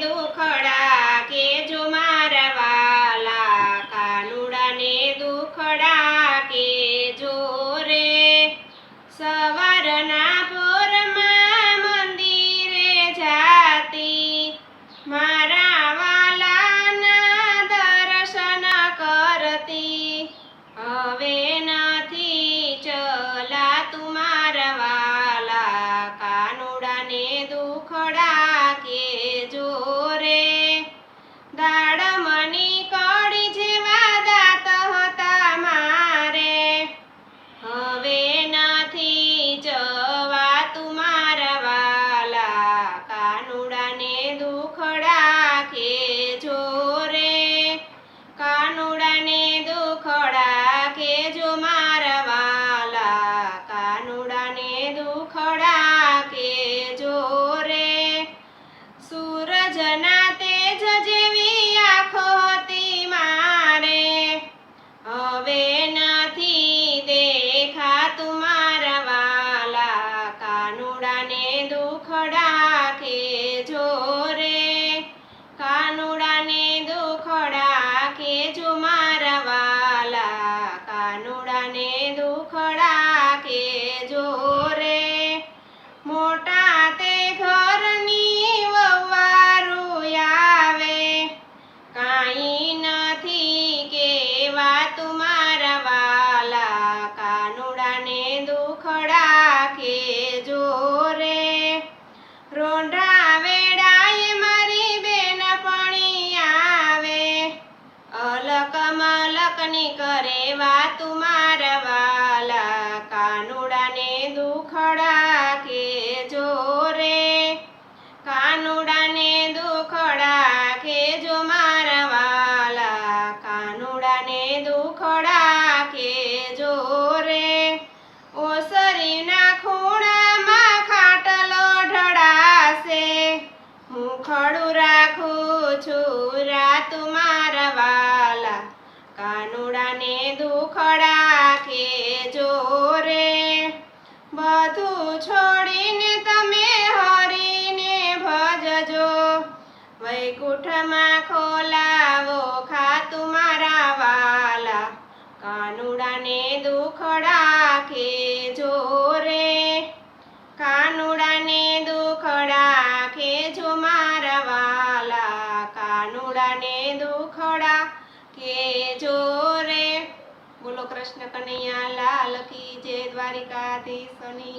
દુખડા કે જો મારા વાલા કાનુડાને દુખડા કે જો રે સવારના પોરમાં મંદિરે જાતી મારા વાલાના દર્શન કરતી. હવે વેડાએ મારી બેન આવે. અલક મલકની કરે વાત મારવાલા કાનુડાને દુખડા છું રાત મારા વાલા, કાનુડાને દુખડા કે જોરે. બધું છોડીને તમે હરીને ભજજો, વૈકુંઠમાં ખોલાવો ખાતું મારા વાલા, કાનુડાને દુખડા કે કે જો બોલો કૃષ્ણ કનૈયા લાલ કી જય દ્વારિકાધીશની